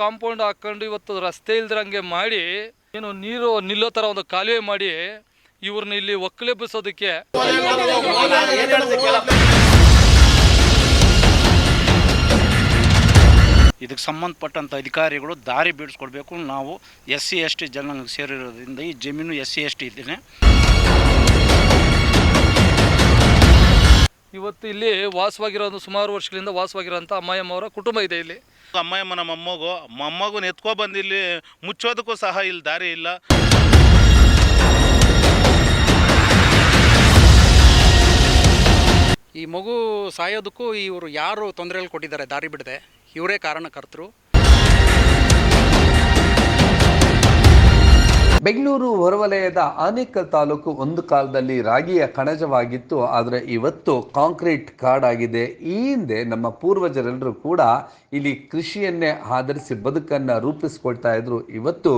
Compound ಹಾಕೊಂಡು ಇವತ್ತು ರಸ್ತೆ ಇಲ್ದಿರಂಗೆ ಮಾಡಿ, ಏನು ನೀರು ನಿಲ್ಲೋ ಥರ ಒಂದು ಕಾಲುವೆ ಮಾಡಿ ಇವ್ರನ್ನ ಇಲ್ಲಿ ಒಕ್ಕಲೆಬ್ಬಿಸೋದಕ್ಕೆ ಇದಕ್ಕೆ ಸಂಬಂಧಪಟ್ಟಂಥ ಅಧಿಕಾರಿಗಳು ದಾರಿ ಬಿಡಿಸ್ಕೊಡ್ಬೇಕು ನಾವು ಎಸ್ ಸಿ ಎಸ್ ಟಿ ಜನಾಂಗ ಸೇರಿರೋದ್ರಿಂದ ಈ ಜಮೀನು ಎಸ್ ಸಿ ಎಸ್ ಟಿ ಇದ್ದೇನೆ. ಇವತ್ತು ಇಲ್ಲಿ ವಾಸವಾಗಿರೋ ಒಂದು ಸುಮಾರು ವರ್ಷಗಳಿಂದ ವಾಸವಾಗಿರೋಂಥ ಅಮ್ಮಾಯಮ್ಮ ಅವರ ಕುಟುಂಬ ಇದೆ ಇಲ್ಲಿ. ಅಮ್ಮಯ್ಯಮ್ಮನ ಮೊಮ್ಮಗು. ಮೊಮ್ಮಗು ಎತ್ಕೊ ಬಂದು ಇಲ್ಲಿ ಮುಚ್ಚೋದಕ್ಕೂ ಸಹ ಇಲ್ಲಿ ದಾರಿ ಇಲ್ಲ. ಈ ಮಗು ಸಾಯೋದಕ್ಕೂ ಇವರು ಯಾರು ತೊಂದರೆಯಲ್ಲಿ ಕೊಟ್ಟಿದ್ದಾರೆ ದಾರಿ ಬಿಡದೆ? ಇವರೇ ಕಾರಣಕರ್ತರು. ಬೆಂಗಳೂರು ಹೊರವಲಯದ ಆನೇಕಲ್ ತಾಲೂಕು ಒಂದು ಕಾಲದಲ್ಲಿ ರಾಗಿಯ ಕಣಜವಾಗಿತ್ತು, ಆದರೆ ಇವತ್ತು ಕಾಂಕ್ರೀಟ್ ಕಾಡಾಗಿದೆ. ಈ ಹಿಂದೆ ನಮ್ಮ ಪೂರ್ವಜರೆಲ್ಲರೂ ಕೂಡ ಇಲ್ಲಿ ಕೃಷಿಯನ್ನೇ ಆಧರಿಸಿ ಬದುಕನ್ನು ರೂಪಿಸ್ಕೊಳ್ತಾ ಇದ್ರು. ಇವತ್ತು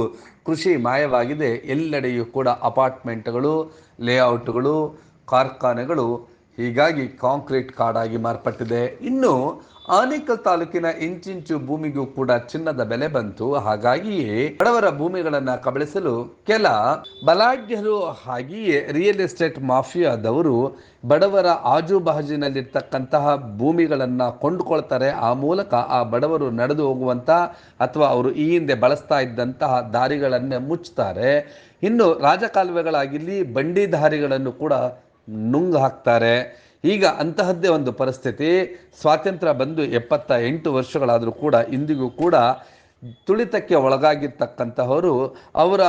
ಕೃಷಿ ಮಾಯವಾಗಿದೆ. ಎಲ್ಲೆಡೆಯೂ ಕೂಡ ಅಪಾರ್ಟ್ಮೆಂಟ್ಗಳು, ಲೇಔಟ್ಗಳು, ಕಾರ್ಖಾನೆಗಳು ಹೀಗಾಗಿ ಕಾಂಕ್ರೀಟ್ ಕಾಡಾಗಿ ಮಾರ್ಪಟ್ಟಿದೆ. ಇನ್ನು ಆನೇಕಲ್ ತಾಲೂಕಿನ ಇಂಚಿಂಚು ಭೂಮಿಗೂ ಕೂಡ ಚಿನ್ನದ ಬೆಲೆ ಬಂತು. ಹಾಗಾಗಿಯೇ ಬಡವರ ಭೂಮಿಗಳನ್ನ ಕಬಳಿಸಲು ಕೆಲ ಬಲಾಢ್ಯರು ಹಾಗೆಯೇ ರಿಯಲ್ ಎಸ್ಟೇಟ್ ಮಾಫಿಯಾದವರು ಬಡವರ ಆಜುಬಾಜಿನಲ್ಲಿರ್ತಕ್ಕಂತಹ ಭೂಮಿಗಳನ್ನ ಕೊಂಡುಕೊಳ್ತಾರೆ. ಆ ಮೂಲಕ ಆ ಬಡವರು ನಡೆದು ಹೋಗುವಂತ ಅಥವಾ ಅವರು ಈ ಹಿಂದೆ ಬಳಸ್ತಾ ಇದ್ದಂತಹ ದಾರಿಗಳನ್ನೇ ಮುಚ್ಚುತ್ತಾರೆ. ಇನ್ನು ರಾಜಕಾಲುವೆಗಳಾಗಿಲ್ಲಿ ಬಂಡಿ ದಾರಿಗಳನ್ನು ಕೂಡ ನುಂಗು ಹಾಕ್ತಾರೆ. ಈಗ ಅಂತಹದ್ದೇ ಒಂದು ಪರಿಸ್ಥಿತಿ. ಸ್ವಾತಂತ್ರ್ಯ ಬಂದು ಎಪ್ಪತ್ತ ಎಂಟು ವರ್ಷಗಳಾದರೂ ಕೂಡ ಇಂದಿಗೂ ಕೂಡ ತುಳಿತಕ್ಕೆ ಒಳಗಾಗಿರ್ತಕ್ಕಂತಹವರು ಅವರ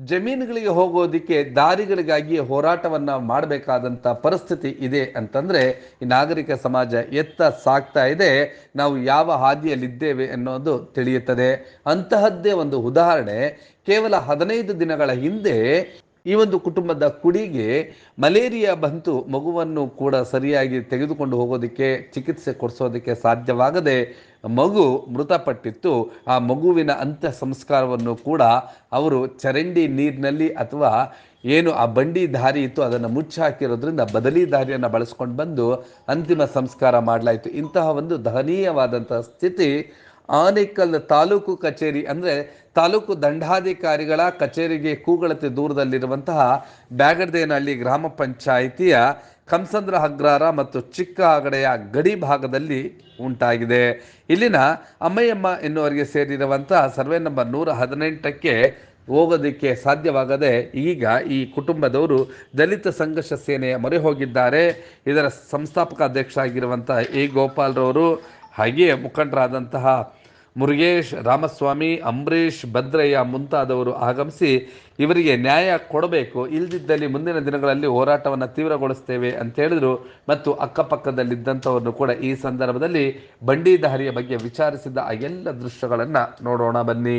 ಜಮೀನುಗಳಿಗೆ ಹೋಗೋದಕ್ಕೆ ದಾರಿಗಳಿಗಾಗಿ ಹೋರಾಟವನ್ನು ಮಾಡಬೇಕಾದಂಥ ಪರಿಸ್ಥಿತಿ ಇದೆ ಅಂತಂದರೆ ಈ ನಾಗರಿಕ ಸಮಾಜ ಎತ್ತ ಸಾಕ್ತಾ ಇದೆ. ನಾವು ಯಾವ ಹಾದಿಯಲ್ಲಿದ್ದೇವೆ ಅನ್ನೋದು ತಿಳಿಯುತ್ತದೆ. ಅಂತಹದ್ದೇ ಒಂದು ಉದಾಹರಣೆ ಕೇವಲ ಹದಿನೈದು ದಿನಗಳ ಹಿಂದೆ ಈ ಒಂದು ಕುಟುಂಬದ ಕುಡಿಗೆ ಮಲೇರಿಯಾ ಬಂತು, ಮಗುವನ್ನು ಕೂಡ ಸರಿಯಾಗಿ ತೆಗೆದುಕೊಂಡು ಹೋಗೋದಕ್ಕೆ, ಚಿಕಿತ್ಸೆ ಕೊಡಿಸೋದಕ್ಕೆ ಸಾಧ್ಯವಾಗದೆ ಮಗು ಮೃತಪಟ್ಟಿತ್ತು. ಆ ಮಗುವಿನ ಅಂತ್ಯ ಸಂಸ್ಕಾರವನ್ನು ಕೂಡ ಅವರು ಚರಂಡಿ ನೀರಿನಲ್ಲಿ ಅಥವಾ ಏನು ಆ ಬಂಡಿ ದಾರಿ ಇತ್ತು ಅದನ್ನು ಮುಚ್ಚಿ ಹಾಕಿರೋದ್ರಿಂದ ಬದಲಿ ದಾರಿಯನ್ನು ಬಳಸ್ಕೊಂಡು ಬಂದು ಅಂತಿಮ ಸಂಸ್ಕಾರ ಮಾಡಲಾಯಿತು. ಇಂತಹ ಒಂದು ದಹನೀಯವಾದಂತಹ ಸ್ಥಿತಿ ಆನೇಕಲ್ ತಾಲೂಕು ಕಚೇರಿ ಅಂದರೆ ತಾಲೂಕು ದಂಡಾಧಿಕಾರಿಗಳ ಕಚೇರಿಗೆ ಕೂಗಳತೆ ದೂರದಲ್ಲಿರುವಂತಹ ಬ್ಯಾಗಡದೇನಹಳ್ಳಿ ಗ್ರಾಮ ಪಂಚಾಯಿತಿಯ ಕಂಸಂದ್ರ ಅಗ್ರಾರ ಮತ್ತು ಚಿಕ್ಕ ಅಗಡೆಯ ಗಡಿ ಭಾಗದಲ್ಲಿ ಉಂಟಾಗಿದೆ. ಇಲ್ಲಿನ ಅಮ್ಮಯ್ಯಮ್ಮ ಎನ್ನುವರಿಗೆ ಸೇರಿರುವಂತಹ ಸರ್ವೆ ನಂಬರ್ ನೂರ ಹದಿನೆಂಟಕ್ಕೆ ಹೋಗೋದಕ್ಕೆ ಸಾಧ್ಯವಾಗದೆ ಈಗ ಈ ಕುಟುಂಬದವರು ದಲಿತ ಸಂಘರ್ಷ ಸೇನೆಯ ಮೊರೆ ಹೋಗಿದ್ದಾರೆ. ಇದರ ಸಂಸ್ಥಾಪಕ ಅಧ್ಯಕ್ಷ ಆಗಿರುವಂತಹ ಎ ಗೋಪಾಲ್ರವರು ಹಾಗೆಯೇ ಮುಖಂಡರಾದಂತಹ ಮುರುಗೇಶ್, ರಾಮಸ್ವಾಮಿ, ಅಂಬರೀಷ್, ಭದ್ರಯ್ಯ ಮುಂತಾದವರು ಆಗಮಿಸಿ ಇವರಿಗೆ ನ್ಯಾಯ ಕೊಡಬೇಕು. ಇಲ್ದಿದ್ದಲ್ಲಿ ಮುಂದಿನ ದಿನಗಳಲ್ಲಿ ಹೋರಾಟವನ್ನು ತೀವ್ರಗೊಳಿಸ್ತೇವೆ ಅಂತ ಹೇಳಿದರು. ಮತ್ತು ಅಕ್ಕಪಕ್ಕದಲ್ಲಿದ್ದಂಥವ್ರನ್ನು ಕೂಡ ಈ ಸಂದರ್ಭದಲ್ಲಿ ಬಂಡಿದಾರಿಯ ಬಗ್ಗೆ ವಿಚಾರಿಸಿದ ಆ ಎಲ್ಲ ದೃಶ್ಯಗಳನ್ನು ನೋಡೋಣ ಬನ್ನಿ.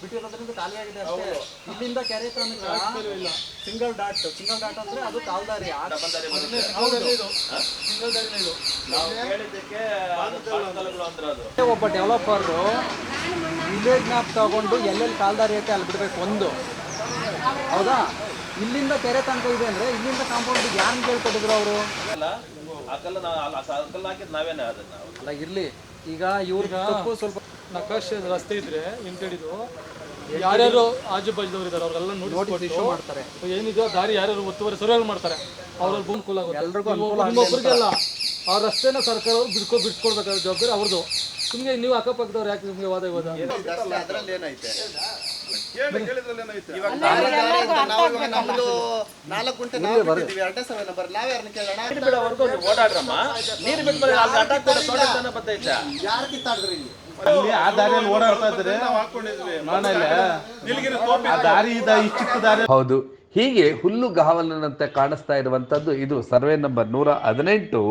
ಬಿಟ್ಟಿರೋದ್ರಿಂದ ಖಾಲಿ ಆಗಿದೆ ಅಷ್ಟೇ. ಇಲ್ಲಿಂದ ಕೆರೆ ಇಲ್ಲ. ಸಿಂಗಲ್ ಡಾಟ್ ಸಿಂಗಲ್ ಡಾಟ್ ಅಂದ್ರೆ ಅದು ಕಾಲ್ದಾರಿ ಒಬ್ಬ ಡೆವಲಪರ್ ವಿಲೇಜ್ ಮ್ಯಾಪ್ ತಗೊಂಡು ಎಲ್ಲೆಲ್ಲಿ ಕಾಲ್ದಾರಿ ಐತೆ ಅಲ್ಲಿ ಬಿಡ್ಬೇಕು ಒಂದು. ಹೌದಾ? ಇಲ್ಲಿಂದ ಕೆರೆ ತನಕ ಇದೆ ಅಂದ್ರೆ ಇಲ್ಲಿಂದ ಕಾಂಪೌಂಡ್ ಯಾರು ಕೇಳ್ಕೊಟ್ಟಿದ್ರು ಅವರು? ಅಕಲ್ಲ ಅಕಲ್ಲ ಹಾಕಿದ್ ನಾವೇನೆ ಅದನ್ನ? ಅಲ್ಲ ಇರ್ಲಿ. ಈಗ ಇವ್ರಿಗೆ ಸ್ವಲ್ಪ ನಕಾಶೆ ರಸ್ತೆ ಇದ್ರೆ ಇಂಟೆಡಿದು ಯಾರ್ಯಾರು ಆಜು ಬಾಜುದವ್ರು ಇದ್ದಾರೆ ಅವ್ರೆಲ್ಲ ನೋಡಿ ಇಶ್ಯೂ ನೋಡಿ ಮಾಡ್ತಾರೆ. ಏನಿದೆಯೋ ದಾರಿ ಯಾರ್ಯಾರು ಒತ್ತುವರಿ ಸರ್ವೆ ಮಾಡ್ತಾರೆ ಅವ್ರಲ್ಲಿ ಭೂಮಿ ಕೂಲ ಎಲ್ರಿಗೂ ಅನುಕೂಲ ಆಗ್ಲಿ ನಿಮ್ಮೊಬ್ಬರಿಗೆಲ್ಲ ಆ ರಸ್ತೆನ ಸರ್ಕಾರ ಬಿಡ್ಕೊ ಬಿಡ್ಸ್ಕೊಡ್ಬೇಕಾದ ಜವಾಬ್ದಾರಿ ಅವ್ರದ್ದು. ನಿಮಗೆ ನೀವು ಅಕ್ಕಪಕ್ಕದವ್ರು ಯಾಕೆ ನಿಮಗೆ ವಾದ ವಿವಾದ? ನಮ್ದು ನಾಲ್ಕು ಗುಂಟೆ ನಾವು ಬಿಟ್ಟಿದ್ದೀವಿ. ನಂಬರ್ ನಾವ್ ಯಾರನ್ನ ಕೇಳೋಣ? ಓಡಾಡ್ರಮ್ಮ. ನೀರು ಬಿಟ್ಟು ಅಲ್ಲಿ ಅಡ್ಡ ಕೊಡ ತೋಟ ಜನ ಬರ್ತೈತೆ. ಯಾರು ಕಿತ್ತಾಡಿದ್ರಿ ಇಲ್ಲಿ? ಆ ದಾರಿಯಲ್ಲಿ ಓಡಾಡ್ತಾ ಇದ್ರೆ ಆ ದಾರಿ ಇದ ಈ ಚಿಕ್ಕ ದಾರಿ ಹೌದು. ಹೀಗೆ ಹುಲ್ಲುಗಾವಲಿನಂತೆ ಕಾಣಿಸ್ತಾ ಇರುವಂಥದ್ದು ಇದು ಸರ್ವೆ ನಂಬರ್ ನೂರ ಹದಿನೆಂಟು,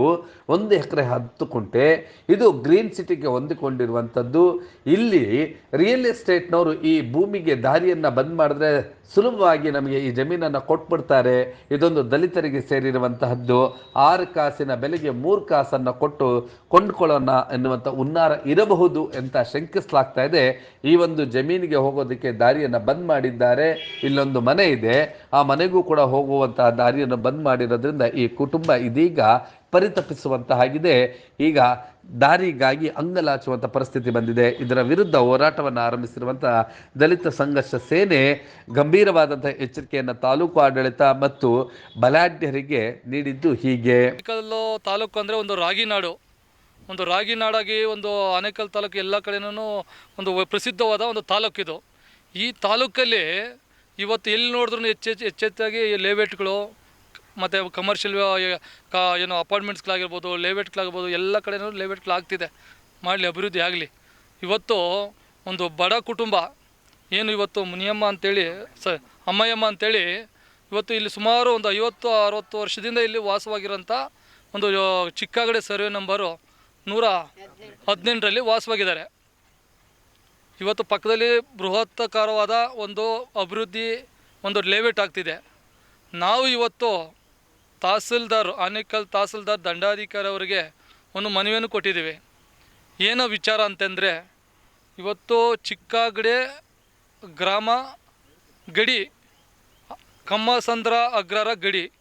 ಒಂದು ಎಕರೆ ಹತ್ತು ಕುಂಟೆ. ಇದು ಗ್ರೀನ್ ಸಿಟಿಗೆ ಹೊಂದಿಕೊಂಡಿರುವಂಥದ್ದು. ಇಲ್ಲಿ ರಿಯಲ್ ಎಸ್ಟೇಟ್ನವರು ಈ ಭೂಮಿಗೆ ದಾರಿಯನ್ನು ಬಂದ್ ಮಾಡಿದ್ರೆ ಸುಲಭವಾಗಿ ನಮಗೆ ಈ ಜಮೀನನ್ನು ಕೊಟ್ಬಿಡ್ತಾರೆ. ಇದೊಂದು ದಲಿತರಿಗೆ ಸೇರಿರುವಂತಹದ್ದು. ಆರು ಕಾಸಿನ ಬೆಲೆಗೆ ಮೂರು ಕಾಸನ್ನು ಕೊಟ್ಟು ಕೊಂಡ್ಕೊಳ್ಳೋಣ ಎನ್ನುವಂಥ ಹುನ್ನಾರ ಇರಬಹುದು ಅಂತ ಶಂಕಿಸಲಾಗ್ತಾ ಇದೆ. ಈ ಒಂದು ಜಮೀನಿಗೆ ಹೋಗೋದಕ್ಕೆ ದಾರಿಯನ್ನು ಬಂದ್ ಮಾಡಿದ್ದಾರೆ. ಇಲ್ಲೊಂದು ಮನೆ ಇದೆ. ಆ ಮನೆಗೂ ಕೂಡ ಹೋಗುವಂತಹ ದಾರಿಯನ್ನು ಬಂದ್ ಮಾಡಿರೋದ್ರಿಂದ ಈ ಕುಟುಂಬ ಇದೀಗ ಪರಿತಪಿಸುವಂತಹಾಗಿದೆ. ಈಗ ದಾರಿಗಾಗಿ ಅಂಗಲಾಚುವಂಥ ಪರಿಸ್ಥಿತಿ ಬಂದಿದೆ. ಇದರ ವಿರುದ್ಧ ಹೋರಾಟವನ್ನು ಆರಂಭಿಸಿರುವಂತಹ ದಲಿತ ಸಂಘರ್ಷ ಸೇನೆ ಗಂಭೀರವಾದಂಥ ಎಚ್ಚರಿಕೆಯನ್ನು ತಾಲೂಕು ಆಡಳಿತ ಮತ್ತು ಬಲಾಢ್ಯರಿಗೆ ನೀಡಿದ್ದು ಹೀಗೆ. ತಾಲೂಕು ಅಂದರೆ ಒಂದು ರಾಗಿನಾಡು ಒಂದು ರಾಗಿನಾಡಾಗಿ ಒಂದು ಆನೇಕಲ್ ತಾಲೂಕು ಎಲ್ಲ ಕಡೆನೂ ಒಂದು ಪ್ರಸಿದ್ಧವಾದ ಒಂದು ತಾಲೂಕಿದು. ಈ ತಾಲೂಕಲ್ಲಿ ಇವತ್ತು ಎಲ್ಲಿ ನೋಡಿದ್ರು ಹೆಚ್ಚೆಚ್ಚು ಹೆಚ್ಚೆಚ್ಚಾಗಿ ಲೇಔಟ್ಗಳು, ಮತ್ತು ಕಮರ್ಷಿಯಲ್ ಕಾ, ಏನು ಅಪಾರ್ಟ್ಮೆಂಟ್ಸ್ಗಳಾಗಿರ್ಬೋದು, ಲೇಔಟ್ಗಳಾಗಿರ್ಬೋದು, ಎಲ್ಲ ಕಡೆನೂ ಆಗ್ತಿದೆ ಮಾಡಲಿ, ಅಭಿವೃದ್ಧಿ ಆಗಲಿ. ಇವತ್ತು ಒಂದು ಬಡ ಕುಟುಂಬ, ಏನು ಇವತ್ತು ಮುನಿಯಮ್ಮ ಅಂತೇಳಿ, ಸ, ಅಮ್ಮಯ್ಯಮ್ಮ ಅಂತೇಳಿ, ಇವತ್ತು ಇಲ್ಲಿ ಸುಮಾರು ಒಂದು ಐವತ್ತು, ಅರವತ್ತು ವರ್ಷದಿಂದ ಇಲ್ಲಿ ವಾಸವಾಗಿರೋಂಥ ಒಂದು ಚಿಕ್ಕಗಡೆ ಸರ್ವೆ ನಂಬರು ನೂರ ಹದಿನೆಂಟರಲ್ಲಿ ವಾಸವಾಗಿದ್ದಾರೆ. ಇವತ್ತು ಪಕ್ಕದಲ್ಲಿ ಬೃಹತ್ತಾಕಾರವಾದ ಒಂದು ಅಭಿವೃದ್ಧಿ, ಒಂದು ಲೇವೇಟ್ ಆಗ್ತಿದೆ. ನಾವು ಇವತ್ತು ತಹಸೀಲ್ದಾರ್, ಆನೇಕಲ್ ತಹಸೀಲ್ದಾರ್ ದಂಡಾಧಿಕಾರಿ ಅವರಿಗೆ ಒಂದು ಮನವಿಯನ್ನು ಕೊಟ್ಟಿದ್ದೀವಿ. ಏನೋ ವಿಚಾರ ಅಂತಂದರೆ, ಇವತ್ತು ಚಿಕ್ಕಗಡೆ ಗ್ರಾಮ ಗಡಿ, ಕಮ್ಮಸಂದ್ರ ಅಗ್ರರ ಗಡಿ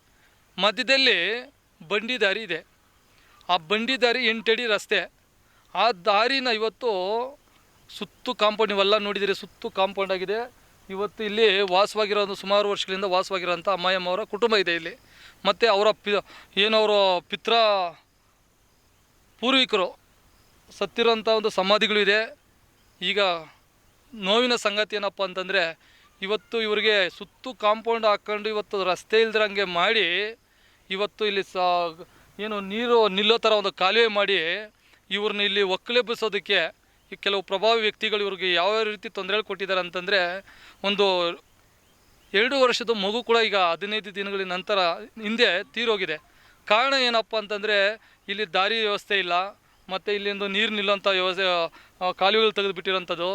ಮಧ್ಯದಲ್ಲಿ ಬಂಡಿ ದಾರಿ ಇದೆ. ಆ ಬಂಡಿ ದಾರಿ ಎಂಟಡಿ ರಸ್ತೆ. ಆ ದಾರಿನ ಇವತ್ತು ಸುತ್ತು ಕಾಂಪೌಂಡ್ ಇವೆಲ್ಲ ನೋಡಿದ್ದೀರಿ, ಸುತ್ತು ಕಾಂಪೌಂಡ್ ಆಗಿದೆ. ಇವತ್ತು ಇಲ್ಲಿ ವಾಸವಾಗಿರೋ ಒಂದು ಸುಮಾರು ವರ್ಷಗಳಿಂದ ವಾಸವಾಗಿರೋಂಥ ಅಮ್ಮಾಯಮ್ಮ ಅವರ ಕುಟುಂಬ ಇದೆ ಇಲ್ಲಿ. ಮತ್ತು ಅವರ ಪಿ ಏನವರ ಪಿತ್ರ, ಪೂರ್ವಿಕರು ಸತ್ತಿರೋಂಥ ಒಂದು ಸಮಾಧಿಗಳು ಇದೆ. ಈಗ ನೋವಿನ ಸಂಗತಿ ಏನಪ್ಪ ಅಂತಂದರೆ, ಇವತ್ತು ಇವರಿಗೆ ಸುತ್ತು ಕಾಂಪೌಂಡ್ ಹಾಕ್ಕೊಂಡು ಇವತ್ತು ರಸ್ತೆ ಇಲ್ದಿರಂಗೆ ಮಾಡಿ, ಇವತ್ತು ಇಲ್ಲಿ ಸ, ಏನು ನೀರು ನಿಲ್ಲೋ ಥರ ಒಂದು ಕಾಲುವೆ ಮಾಡಿ, ಇವ್ರನ್ನ ಇಲ್ಲಿ ಒಕ್ಕಲೆಬ್ಬಿಸೋದಕ್ಕೆ ಈ ಕೆಲವು ಪ್ರಭಾವಿ ವ್ಯಕ್ತಿಗಳು ಇವ್ರಿಗೆ ಯಾವ ರೀತಿ ತೊಂದರೆಗಳು ಕೊಟ್ಟಿದ್ದಾರೆ ಅಂತಂದರೆ, ಒಂದು ಎರಡು ವರ್ಷದ ಮಗು ಕೂಡ ಈಗ ಹದಿನೈದು ದಿನಗಳ ನಂತರ ಹಿಂದೆ ತೀರೋಗಿದೆ. ಕಾರಣ ಏನಪ್ಪ ಅಂತಂದರೆ, ಇಲ್ಲಿ ದಾರಿ ವ್ಯವಸ್ಥೆ ಇಲ್ಲ, ಮತ್ತು ಇಲ್ಲಿಂದು ನೀರು ನಿಲ್ಲೋಂಥ ವ್ಯವಸ್ಥೆ ಕಾಲುವೆಗಳು ತೆಗೆದುಬಿಟ್ಟಿರೋಂಥದ್ದು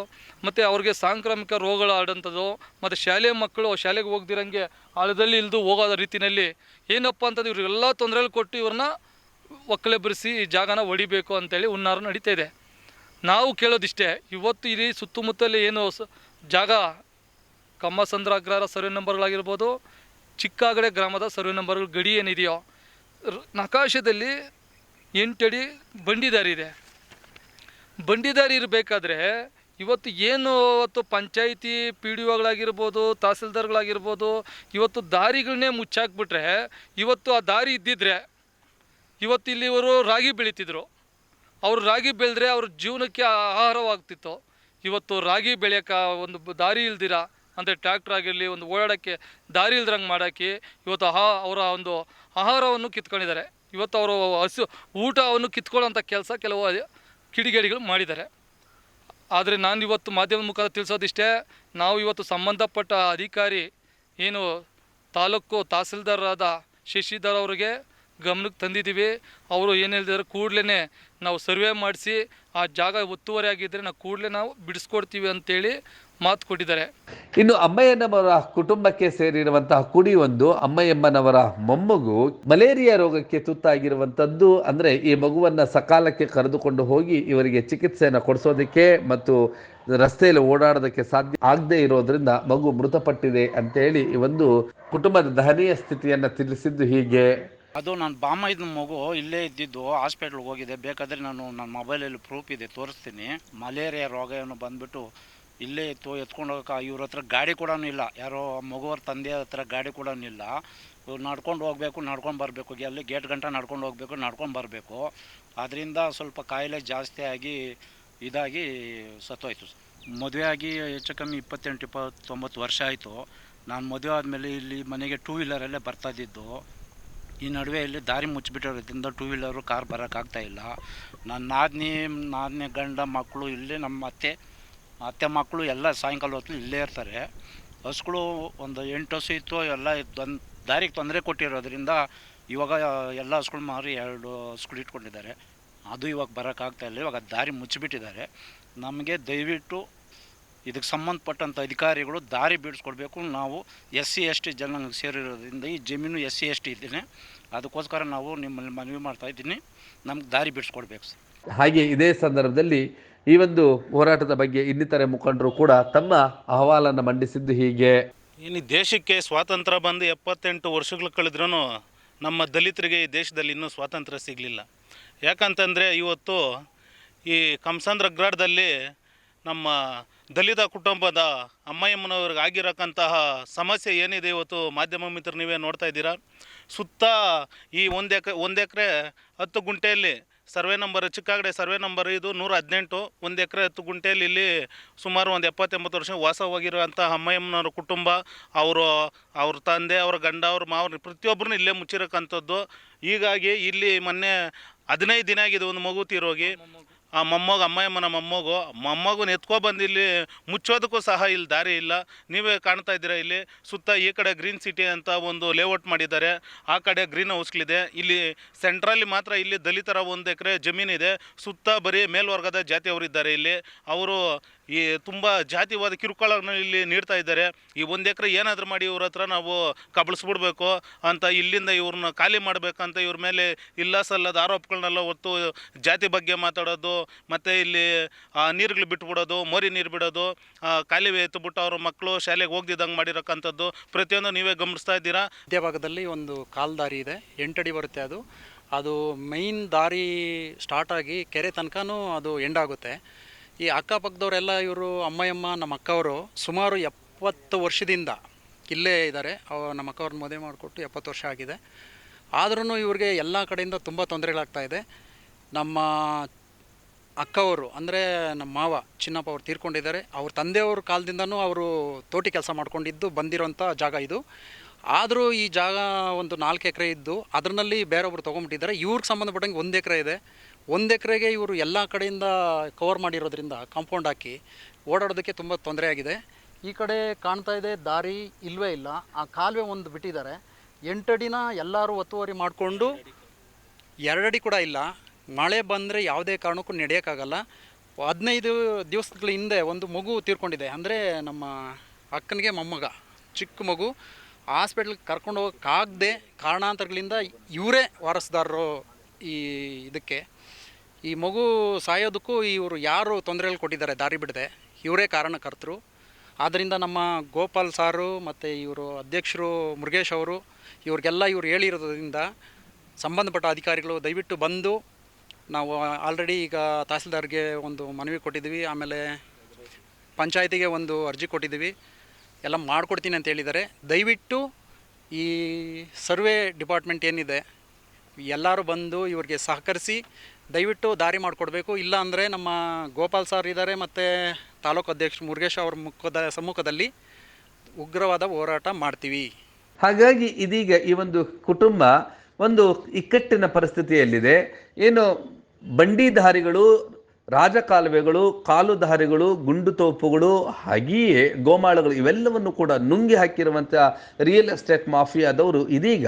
ಮತ್ತು ಅವ್ರಿಗೆ ಸಾಂಕ್ರಾಮಿಕ ರೋಗಗಳು ಆಡೋಂಥದ್ದು ಮತ್ತು ಶಾಲೆಯ ಮಕ್ಕಳು ಶಾಲೆಗೆ ಹೋಗ್ದಿರಂಗೆ ಆಳದಲ್ಲಿ ಇಲ್ದು ಹೋಗೋದ ರೀತಿಯಲ್ಲಿ ಏನಪ್ಪ ಅಂತಂದ್ರೆ ಇವರಿಗೆಲ್ಲ ತೊಂದರೆಗಳು ಕೊಟ್ಟು ಇವ್ರನ್ನ ಒಕ್ಕಲೆಬ್ಬರಿಸಿ ಈ ಜಾಗನ ಹೊಡಿಬೇಕು ಅಂತೇಳಿ ಹುನ್ನಾರ ನಡೀತಾ ಇದೆ. ನಾವು ಕೇಳೋದಿಷ್ಟೇ, ಇವತ್ತು ಇಲ್ಲಿ ಸುತ್ತಮುತ್ತಲು ಏನು ಜಾಗ ಕಮ್ಮಸಂದ್ರ ಅಗ್ರಹಾರ ಸರ್ವೆ ನಂಬರ್ಗಳಾಗಿರ್ಬೋದು, ಚಿಕ್ಕಾಗಡೆ ಗ್ರಾಮದ ಸರ್ವೆ ನಂಬರ್ಗಳು ಗಡಿ ಏನಿದೆಯೋ ನಕಾಶದಲ್ಲಿ ಎಂಟಡಿ ಬಂಡಿದಾರಿ ಇದೆ. ಬಂಡಿದಾರಿ ಇರಬೇಕಾದ್ರೆ, ಇವತ್ತು ಏನು ಇವತ್ತು ಪಂಚಾಯಿತಿ ಪಿ ಡಿ ಒಗಳಾಗಿರ್ಬೋದು ತಹಸೀಲ್ದಾರ್ಗಳಾಗಿರ್ಬೋದು, ಇವತ್ತು ದಾರಿಗಳನ್ನೇ ಮುಚ್ಚಾಕ್ಬಿಟ್ರೆ, ಇವತ್ತು ಆ ದಾರಿ ಇದ್ದಿದ್ರೆ ಇವತ್ತು ಇಲ್ಲಿ ಇವರು ರಾಗಿ ಬೆಳೀತಿದ್ರು. ಅವರು ರಾಗಿ ಬೆಳೆದ್ರೆ ಅವ್ರ ಜೀವನಕ್ಕೆ ಆಹಾರವಾಗ್ತಿತ್ತು. ಇವತ್ತು ರಾಗಿ ಬೆಳೆಯೋಕೆ ಒಂದು ದಾರಿ ಇಲ್ದಿರ? ಅಂದರೆ ಟ್ರ್ಯಾಕ್ಟರ್ ಆಗಿರಲಿ, ಒಂದು ಓಡಾಡೋಕ್ಕೆ ದಾರಿ ಇಲ್ದಿರಂಗೆ ಮಾಡೋಕ್ಕೆ ಇವತ್ತು ಆಹಾ, ಅವರ ಒಂದು ಆಹಾರವನ್ನು ಕಿತ್ಕೊಂಡಿದ್ದಾರೆ. ಇವತ್ತು ಅವರು ಹಸು, ಊಟವನ್ನು ಕಿತ್ಕೊಳ್ಳೋಂಥ ಕೆಲಸ ಕೆಲವು ಕಿಡಿಗೇಡಿಗಳು ಮಾಡಿದ್ದಾರೆ. ಆದರೆ ನಾನು ಇವತ್ತು ಮಾಧ್ಯಮದ ಮುಖಾಂತರ ತಿಳಿಸೋದಿಷ್ಟೇ, ನಾವು ಇವತ್ತು ಸಂಬಂಧಪಟ್ಟ ಅಧಿಕಾರಿ, ಏನು ತಾಲೂಕು ತಹಸೀಲ್ದಾರರಾದ ಶಶಿಧರ್ ಅವರಿಗೆ ಗಮನಕ್ಕೆ ತಂದಿದ್ದೀವಿ. ಅವರು ಏನು ಹೇಳಿದಾರೆ ಕೂಡಲೇ ನಾವು ಸರ್ವೆ ಮಾಡಿಸಿ ಆ ಜಾಗ ಒತ್ತುವರಿ ಆಗಿದ್ದರೆ ನಾವು ಕೂಡಲೇ ನಾವು ಬಿಡಿಸ್ಕೊಡ್ತೀವಿ ಅಂತೇಳಿ ಮಾತು ಕೊಟ್ಟಿದ್ದಾರೆ. ಇನ್ನು ಅಮ್ಮಯ್ಯನವರ ಕುಟುಂಬಕ್ಕೆ ಸೇರಿರುವಂತಹ ಕುಡಿ ಒಂದು ಅಮ್ಮಯ್ಯಮ್ಮನವರ ಮೊಮ್ಮಗು ಮಲೇರಿಯಾ ರೋಗಕ್ಕೆ ತುತ್ತಾಗಿರುವಂಥದ್ದು ಅಂದರೆ ಈ ಮಗುವನ್ನು ಸಕಾಲಕ್ಕೆ ಕರೆದುಕೊಂಡು ಹೋಗಿ ಇವರಿಗೆ ಚಿಕಿತ್ಸೆಯನ್ನು ಕೊಡಿಸೋದಕ್ಕೆ ಮತ್ತು ರಸ್ತೆಯಲ್ಲಿ ಓಡಾಡೋದಕ್ಕೆ ಸಾಧ್ಯ ಆಗದೇ ಇರೋದ್ರಿಂದ ಮಗು ಮೃತಪಟ್ಟಿದೆ ಅಂತೇಳಿ ಈ ಒಂದು ಕುಟುಂಬದ ದಹನೀಯ ಸ್ಥಿತಿಯನ್ನು ತಿಳಿಸಿದ್ದು ಹೀಗೆ. ಅದು ನನ್ನ ಬಾಮೈದ ಮಗು ಇಲ್ಲೇ ಇದ್ದಿದ್ದು ಹಾಸ್ಪಿಟ್ಲ್ಗೆ ಹೋಗಿದೆ. ಬೇಕಾದರೆ ನಾನು ನನ್ನ ಮೊಬೈಲಲ್ಲಿ ಪ್ರೂಫ್ ಇದೆ, ತೋರಿಸ್ತೀನಿ. ಮಲೇರಿಯಾ ರೋಗ ಏನು ಬಂದ್ಬಿಟ್ಟು ಇಲ್ಲೇ ಇತ್ತು ಎತ್ಕೊಂಡು ಹೋಗಕ್ಕೆ ಇವ್ರ ಹತ್ರ ಗಾಡಿ ಕೂಡ ಇಲ್ಲ. ಯಾರೋ ಮಗುವರ ತಂದೆ ಹತ್ರ ಗಾಡಿ ಕೂಡ ಇಲ್ಲ. ಇವ್ರು ನಡ್ಕೊಂಡು ಹೋಗಬೇಕು, ನಡ್ಕೊಂಡು ಬರಬೇಕು. ಅಲ್ಲಿ ಗೇಟ್ ಗಂಟ ನಡ್ಕೊಂಡು ಹೋಗಬೇಕು, ನಡ್ಕೊಂಡು ಬರಬೇಕು. ಅದರಿಂದ ಸ್ವಲ್ಪ ಕಾಯಿಲೆ ಜಾಸ್ತಿ ಆಗಿ ಇದಾಗಿ ಸತ್ತೋಯ್ತು. ಮದುವೆ ಆಗಿ ಹೆಚ್ಚು ಕಮ್ಮಿ ಇಪ್ಪತ್ತೆಂಟು, ಇಪ್ಪತ್ತೊಂಬತ್ತು ವರ್ಷ ಆಯಿತು. ನಾನು ಮದುವೆ ಆದಮೇಲೆ ಇಲ್ಲಿ ಮನೆಗೆ ಟೂ ವೀಲರಲ್ಲೇ ಬರ್ತಾ ಇದ್ದಿದ್ದು. ಈ ನಡುವೆ ಇಲ್ಲಿ ದಾರಿ ಮುಚ್ಚಿಬಿಟ್ಟಿರೋದ್ರಿಂದ ಟೂ ವೀಲರು ಕಾರ್ ಬರೋಕ್ಕಾಗ್ತಾ ಇಲ್ಲ. ನನ್ನ ನಾದಿನಿ ನಾದಿನಿ ಗಂಡ ಮಕ್ಕಳು ಇಲ್ಲೇ ನಮ್ಮ ಅತ್ತೆ ಅತ್ತೆ ಮಕ್ಕಳು ಎಲ್ಲ ಸಾಯಂಕಾಲ ಹೊತ್ತು ಇಲ್ಲೇ ಇರ್ತಾರೆ. ಹಸುಗಳು ಒಂದು ಎಂಟು ಹಸು ಇತ್ತು, ಎಲ್ಲ ದಾರಿಗೆ ತೊಂದರೆ ಕೊಟ್ಟಿರೋದ್ರಿಂದ ಇವಾಗ ಎಲ್ಲ ಹಸುಗಳು ಮಾರಿ ಎರಡು ಹಸುಗಳು ಇಟ್ಕೊಂಡಿದ್ದಾರೆ. ಅದು ಇವಾಗ ಬರೋಕ್ಕಾಗ್ತಾ ಇಲ್ಲ, ಇವಾಗ ದಾರಿ ಮುಚ್ಚಿಬಿಟ್ಟಿದ್ದಾರೆ. ನಮಗೆ ದಯವಿಟ್ಟು ಇದಕ್ಕೆ ಸಂಬಂಧಪಟ್ಟಂಥ ಅಧಿಕಾರಿಗಳು ದಾರಿ ಬಿಡಿಸ್ಕೊಡ್ಬೇಕು ನಾವು ಎಸ್ ಸಿ ಎಸ್ ಟಿ ಜನಾಂಗಕ್ಕೆ ಸೇರಿರೋದ್ರಿಂದ ಈ ಜಮೀನು ಎಸ್ ಸಿ ಎಸ್ ಟಿ ಇದ್ದೀನಿ. ಅದಕ್ಕೋಸ್ಕರ ನಾವು ನಿಮ್ಮಲ್ಲಿ ಮನವಿ ಮಾಡ್ತಾ ಇದ್ದೀನಿ. ನಮ್ಗೆ ದಾರಿ ಬಿಡಿಸ್ಕೊಡ್ಬೇಕು ಸರ್. ಹಾಗೆ ಇದೇ ಸಂದರ್ಭದಲ್ಲಿ ಈ ಒಂದು ಹೋರಾಟದ ಬಗ್ಗೆ ಇನ್ನಿತರೆ ಮುಖಂಡರು ಕೂಡ ತಮ್ಮ ಅಹವಾಲನ್ನು ಮಂಡಿಸಿದ್ದು ಹೀಗೆ. ಇನ್ನು ದೇಶಕ್ಕೆ ಸ್ವಾತಂತ್ರ್ಯ ಬಂದು ಎಪ್ಪತ್ತೆಂಟು ವರ್ಷಗಳು ಕಳೆದ್ರೂ ನಮ್ಮ ದಲಿತರಿಗೆ ಈ ದೇಶದಲ್ಲಿ ಇನ್ನೂ ಸ್ವಾತಂತ್ರ್ಯ ಸಿಗಲಿಲ್ಲ. ಯಾಕಂತಂದರೆ ಇವತ್ತು ಈ ಕಂಸಂದ್ರ ಅಗ್ರಾಡದಲ್ಲಿ ನಮ್ಮ ದಲಿತ ಕುಟುಂಬದ ಅಮ್ಮಯ್ಯಮ್ಮನವ್ರಿಗೆ ಆಗಿರಕ್ಕಂತಹ ಸಮಸ್ಯೆ ಏನಿದೆ ಇವತ್ತು ಮಾಧ್ಯಮ ಮಿತ್ರರು ನೀವೇ ನೋಡ್ತಾ ಇದ್ದೀರಾ? ಸುತ್ತ ಈ ಒಂದು ಎಕರೆ ಒಂದು ಎಕರೆ ಹತ್ತು ಗುಂಟೆಯಲ್ಲಿ, ಸರ್ವೆ ನಂಬರ್, ಚಿಕ್ಕಾಗಡೆ ಸರ್ವೆ ನಂಬರ್ ಇದು ನೂರ ಹದಿನೆಂಟು, ಒಂದು ಎಕರೆ ಹತ್ತು ಗುಂಟೆಯಲ್ಲಿ ಇಲ್ಲಿ ಸುಮಾರು ಒಂದು ಎಪ್ಪತ್ತೆಂಬತ್ತು ವರ್ಷ ವಾಸವಾಗಿರುವಂಥ ಅಮ್ಮಯ್ಯಮ್ಮನವ್ರ ಕುಟುಂಬ, ಅವರು, ಅವ್ರ ತಂದೆ, ಅವ್ರ ಗಂಡ, ಅವ್ರ ಮಾವ್ರ ಪ್ರತಿಯೊಬ್ಬರನ್ನ ಇಲ್ಲೇ ಮುಚ್ಚಿರಕ್ಕಂಥದ್ದು. ಹೀಗಾಗಿ ಇಲ್ಲಿ ಮೊನ್ನೆ ಹದಿನೈದು ದಿನ ಆಗಿದೆ ಒಂದು ಮಗು ತೀರೋಗಿ. ಆ ಮೊಮ್ಮಗ, ಅಮ್ಮಯ್ಯಮ್ಮನ ಮೊಮ್ಮಗು ಮೊಮ್ಮಗು ಎತ್ಕೊ ಬಂದು ಇಲ್ಲಿ ಮುಚ್ಚೋದಕ್ಕೂ ಸಹ ಇಲ್ಲಿ ದಾರಿ ಇಲ್ಲ. ನೀವೇ ಕಾಣ್ತಾ ಇದ್ದೀರಾ ಇಲ್ಲಿ? ಸುತ್ತ ಈ ಕಡೆ ಗ್ರೀನ್ ಸಿಟಿ ಅಂತ ಒಂದು ಲೇಔಟ್ ಮಾಡಿದ್ದಾರೆ. ಆ ಕಡೆ ಗ್ರೀನ್ ಹೌಸ್ಗಳಿದೆ ಇಲ್ಲಿ ಸೆಂಟ್ರಲ್ಲಿ ಮಾತ್ರ ಇಲ್ಲಿ ದಲಿತರ ಒಂದು ಎಕರೆ ಜಮೀನಿದೆ. ಸುತ್ತ ಬರೀ ಮೇಲ್ವರ್ಗದ ಜಾತಿಯವರಿದ್ದಾರೆ ಇಲ್ಲಿ. ಅವರು ಈ ತುಂಬ ಜಾತಿವಾದ ಕಿರುಕುಳನ ಇಲ್ಲಿ ನೀಡ್ತಾ ಇದ್ದಾರೆ. ಈ ಒಂದು ಎಕರೆ ಏನಾದರೂ ಮಾಡಿ ಇವ್ರ ಹತ್ರ ನಾವು ಕಬಳಿಸ್ಬಿಡ್ಬೇಕು ಅಂತ ಇಲ್ಲಿಂದ ಇವ್ರನ್ನ ಖಾಲಿ ಮಾಡಬೇಕಂತ ಇವ್ರ ಮೇಲೆ ಇಲ್ಲ ಸಲ್ಲದ ಆರೋಪಗಳನ್ನೆಲ್ಲ ಹೊತ್ತು ಜಾತಿ ಬಗ್ಗೆ ಮಾತಾಡೋದು, ಮತ್ತು ಇಲ್ಲಿ ನೀರುಗಳು ಬಿಟ್ಬಿಡೋದು, ಮೋರಿ ನೀರು ಬಿಡೋದು ಖಾಲಿ ಎತ್ತುಬಿಟ್ಟು ಅವ್ರ ಮಕ್ಕಳು ಶಾಲೆಗೆ ಹೋಗ್ದಿದ್ದಂಗೆ ಮಾಡಿರೋಕ್ಕಂಥದ್ದು ಪ್ರತಿಯೊಂದು ನೀವೇ ಗಮನಿಸ್ತಾ ಇದ್ದೀರಾ? ಮಧ್ಯಭಾಗದಲ್ಲಿ ಒಂದು ಕಾಲ್ದಾರಿ ಇದೆ ಎಂಟಡಿ ಬರುತ್ತೆ ಅದು. ಅದು ಮೈನ್ ದಾರಿ ಸ್ಟಾರ್ಟಾಗಿ ಕೆರೆ ತನಕನೂ ಅದು ಎಂಡ್ ಆಗುತ್ತೆ. ಈ ಅಕ್ಕಪಕ್ಕದವರೆಲ್ಲ ಇವರು ಅಮ್ಮಯಮ್ಮ ನಮ್ಮ ಅಕ್ಕವರು ಸುಮಾರು ಎಪ್ಪತ್ತು ವರ್ಷದಿಂದ ಇಲ್ಲೇ ಇದ್ದಾರೆ. ಅವ ನಮ್ಮ ಅಕ್ಕವ್ರನ್ನ ಮದುವೆ ಮಾಡಿಕೊಟ್ಟು ಎಪ್ಪತ್ತು ವರ್ಷ ಆಗಿದೆ. ಆದ್ರೂ ಇವ್ರಿಗೆ ಎಲ್ಲ ಕಡೆಯಿಂದ ತುಂಬ ತೊಂದರೆಗಳಾಗ್ತಾ ಇದೆ. ನಮ್ಮ ಅಕ್ಕವರು, ಅಂದರೆ ನಮ್ಮ ಮಾವ ಚಿನ್ನಪ್ಪ ಅವ್ರು ತೀರ್ಕೊಂಡಿದ್ದಾರೆ. ಅವ್ರ ತಂದೆಯವ್ರ ಕಾಲದಿಂದನೂ ಅವರು ತೋಟಿ ಕೆಲಸ ಮಾಡ್ಕೊಂಡಿದ್ದು, ಬಂದಿರೋಂಥ ಜಾಗ ಇದು. ಆದರೂ ಈ ಜಾಗ ಒಂದು ನಾಲ್ಕು ಎಕರೆ ಇದ್ದು ಅದರಲ್ಲಿ ಬೇರೊಬ್ರು ತೊಗೊಂಬಿಟ್ಟಿದ್ದಾರೆ ಇವ್ರಿಗೆ ಸಂಬಂಧಪಟ್ಟಂಗೆ ಒಂದು ಎಕರೆ ಇದೆ. ಒಂದು ಎಕರೆಗೆ ಇವರು ಎಲ್ಲ ಕಡೆಯಿಂದ ಕವರ್ ಮಾಡಿರೋದ್ರಿಂದ ಕಾಂಪೌಂಡ್ ಹಾಕಿ ಓಡಾಡೋದಕ್ಕೆ ತುಂಬ ತೊಂದರೆ ಆಗಿದೆ. ಈ ಕಡೆ ಕಾಣ್ತಾ ಇದೆ, ದಾರಿ ಇಲ್ಲವೇ ಇಲ್ಲ. ಆ ಕಾಲುವೆ ಒಂದು ಬಿಟ್ಟಿದ್ದಾರೆ. ಎಂಟಡಿನ ಎಲ್ಲರೂ ಒತ್ತುವರಿ ಮಾಡಿಕೊಂಡು ಎರಡಡಿ ಕೂಡ ಇಲ್ಲ. ಮಳೆ ಬಂದರೆ ಯಾವುದೇ ಕಾರಣಕ್ಕೂ ನಡೆಯೋಕ್ಕಾಗಲ್ಲ. ಹದಿನೈದು ದಿವಸಗಳ ಹಿಂದೆ ಒಂದು ಮಗು ತೀರ್ಕೊಂಡಿದೆ. ಅಂದರೆ ನಮ್ಮ ಅಕ್ಕನಿಗೆ ಮೊಮ್ಮಗ, ಚಿಕ್ಕ ಮಗು. ಹಾಸ್ಪಿಟ್ಲ್ಗೆ ಕರ್ಕೊಂಡು ಹೋಗೋಕ್ಕಾಗದೆ ಕಾರಣಾಂತರಗಳಿಂದ ಇವರೇ ವಾರಸ್ದಾರರು ಈ ಇದಕ್ಕೆ. ಈ ಮಗು ಸಾಯೋದಕ್ಕೂ ಇವರು ಯಾರು ತೊಂದರೆಗಳು ಕೊಟ್ಟಿದ್ದಾರೆ, ದಾರಿ ಬಿಡದೆ. ಇವರೇ ಕಾರಣಕರ್ತರು. ಆದ್ದರಿಂದ ನಮ್ಮ ಗೋಪಾಲ್ ಸಾರು ಮತ್ತು ಇವರು ಅಧ್ಯಕ್ಷರು ಮುರುಗೇಶ್ ಅವರು, ಇವ್ರಿಗೆಲ್ಲ ಇವರು ಹೇಳಿರೋದ್ರಿಂದ ಸಂಬಂಧಪಟ್ಟ ಅಧಿಕಾರಿಗಳು ದಯವಿಟ್ಟು ಬಂದು ನಾವು ಆಲ್ರೆಡಿ ಈಗ ತಹಸೀಲ್ದಾರ್ಗೆ ಒಂದು ಮನವಿ ಕೊಟ್ಟಿದ್ದೀವಿ. ಆಮೇಲೆ ಪಂಚಾಯತಿಗೆ ಒಂದು ಅರ್ಜಿ ಕೊಟ್ಟಿದ್ದೀವಿ. ಎಲ್ಲ ಮಾಡಿಕೊಡ್ತೀನಿ ಅಂತ ಹೇಳಿದ್ದಾರೆ. ದಯವಿಟ್ಟು ಈ ಸರ್ವೆ ಡಿಪಾರ್ಟ್ಮೆಂಟ್ ಏನಿದೆ, ಎಲ್ಲರೂ ಬಂದು ಇವ್ರಿಗೆ ಸಹಕರಿಸಿ ದಯವಿಟ್ಟು ದಾರಿ ಮಾಡಿಕೊಡ್ಬೇಕು. ಇಲ್ಲ ಅಂದರೆ ನಮ್ಮ ಗೋಪಾಲ್ ಸರ್ ಇದ್ದಾರೆ ಮತ್ತು ತಾಲೂಕು ಅಧ್ಯಕ್ಷ ಮುರುಗೇಶ್ ಅವರ ಮುಖದ ಸಮ್ಮುಖದಲ್ಲಿ ಉಗ್ರವಾದ ಹೋರಾಟ ಮಾಡ್ತೀವಿ. ಹಾಗಾಗಿ ಇದೀಗ ಈ ಒಂದು ಕುಟುಂಬ ಒಂದು ಇಕ್ಕಟ್ಟಿನ ಪರಿಸ್ಥಿತಿಯಲ್ಲಿದೆ. ಏನು ಬಂಡಿಧಾರಿಗಳು ರಾಜಕಾಲುವೆಗಳು, ಕಾಲುದಾರಿಗಳು ಗುಂಡುತೋಪುಗಳು ಹಾಗೆಯೇ ಗೋಮಾಳಗಳು ಇವೆಲ್ಲವನ್ನು ಕೂಡ ನುಂಗಿ ಹಾಕಿರುವಂಥ ರಿಯಲ್ ಎಸ್ಟೇಟ್ ಮಾಫಿಯಾದವರು ಇದೀಗ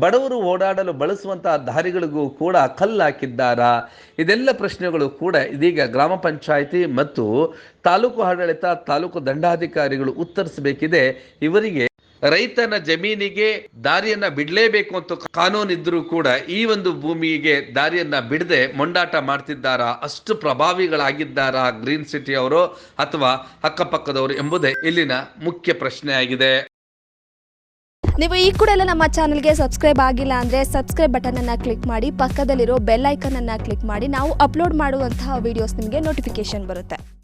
ಬಡವರು ಓಡಾಡಲು ಬಳಸುವಂತಹ ದಾರಿಗಳಿಗೂ ಕೂಡ ಕಲ್ಲು ಹಾಕಿದ್ದಾರಾ? ಇದೆಲ್ಲ ಪ್ರಶ್ನೆಗಳು ಕೂಡ ಇದೀಗ ಗ್ರಾಮ ಪಂಚಾಯಿತಿ ಮತ್ತು ತಾಲೂಕು ಆಡಳಿತ, ತಾಲೂಕು ದಂಡಾಧಿಕಾರಿಗಳು ಉತ್ತರಿಸಬೇಕಿದೆ. ಇವರಿಗೆ ರೈತನ ಜಮೀನಿಗೆ ದಾರಿಯನ್ನ ಬಿಡಲೇಬೇಕು ಅಂತ ಕಾನೂನಿದ್ರೂ ಕೂಡ ಈ ಒಂದು ಭೂಮಿಗೆ ದಾರಿಯನ್ನ ಬಿಡದೆ ಮೊಂಡಾಟ ಮಾಡ್ತಿದ್ದಾರಾ, ಅಷ್ಟು ಪ್ರಭಾವಿಗಳಾಗಿದ್ದಾರಾ ಗ್ರೀನ್ ಸಿಟಿ ಅವರು ಅಥವಾ ಅಕ್ಕಪಕ್ಕದವರು ಎಂಬುದೇ ಇಲ್ಲಿನ ಮುಖ್ಯ ಪ್ರಶ್ನೆ ಆಗಿದೆ ನೀವು ಈ ಕೂಡ ಎಲ್ಲ ನಮ್ಮ ಚಾನಲ್ಗೆ ಸಬ್ಸ್ಕ್ರೈಬ್ ಆಗಿಲ್ಲ ಅಂದ್ರೆ ಸಬ್ಸ್ಕ್ರೈಬ್ ಬಟನನ್ನು ಕ್ಲಿಕ್ ಮಾಡಿ, ಪಕ್ಕದಲ್ಲಿರೋ ಬೆಲ್ ಐಕನನ್ನು ಕ್ಲಿಕ್ ಮಾಡಿ, ನಾವು ಅಪ್ಲೋಡ್ ಮಾಡುವಂತಹ ವಿಡಿಯೋಸ್ ನಿಮಗೆ ನೋಟಿಫಿಕೇಶನ್ ಬರುತ್ತೆ.